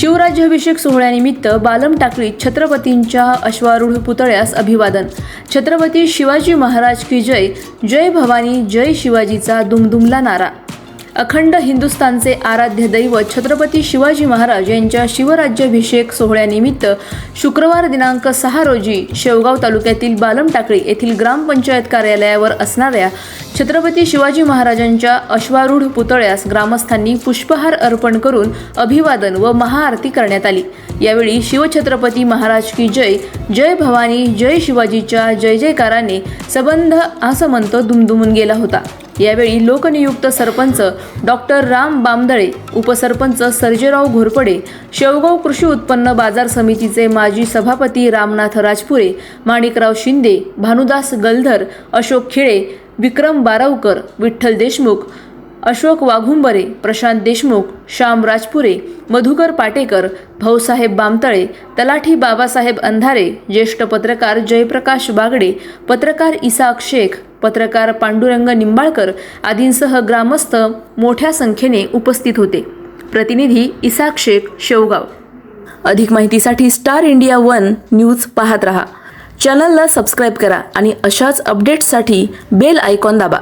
शिवराज्याभिषेक सोहळ्यानिमित्त बालम टाकळीत छत्रपतींच्या अश्वारूढ पुतळ्यास अभिवादन. छत्रपती शिवाजी महाराज की जय जय भवानी जय शिवाजीचा दुमदुमला नारा. अखंड हिंदुस्थानचे आराध्य दैवत छत्रपती शिवाजी महाराज यांच्या शिवराज्याभिषेक सोहळ्यानिमित्त शुक्रवार दिनांक सहा रोजी शेवगाव तालुक्यातील बालम टाकळी येथील ग्रामपंचायत कार्यालयावर असणाऱ्या छत्रपती शिवाजी महाराजांच्या अश्वारूढ पुतळ्यास ग्रामस्थांनी पुष्पहार अर्पण करून अभिवादन व महाआरती करण्यात आली. यावेळी शिवछत्रपती महाराज की जय जय भवानी जय शिवाजीच्या जय जयकाराने सबंध आसमंत दुमदुमून गेला होता. यावेळी लोकनियुक्त सरपंच डॉक्टर राम बामदळे उपसरपंच सर्जेराव घोरपडे शेवगाव कृषी उत्पन्न बाजार समितीचे माजी सभापती रामनाथ राजपुरे माणिकराव शिंदे भानुदास गलधर अशोक खेळे विक्रम बारावकर विठ्ठल देशमुख अशोक वाघुंबरे प्रशांत देशमुख श्याम राजपुरे मधुकर पाटेकर भाऊसाहेब बामतळे तलाठी बाबासाहेब अंधारे ज्येष्ठ पत्रकार जयप्रकाश बागडे पत्रकार इसाक शेख पत्रकार पांडुरंग निंबाळकर आदींसह ग्रामस्थ मोठ्या संख्येने उपस्थित होते. प्रतिनिधी इसाक शेख शेवगाव. अधिक माहितीसाठी स्टार इंडिया वन न्यूज पाहत रहा. चॅनलला सबस्क्राईब करा आणि अशाच अपडेट्ससाठी बेल आयकॉन दाबा.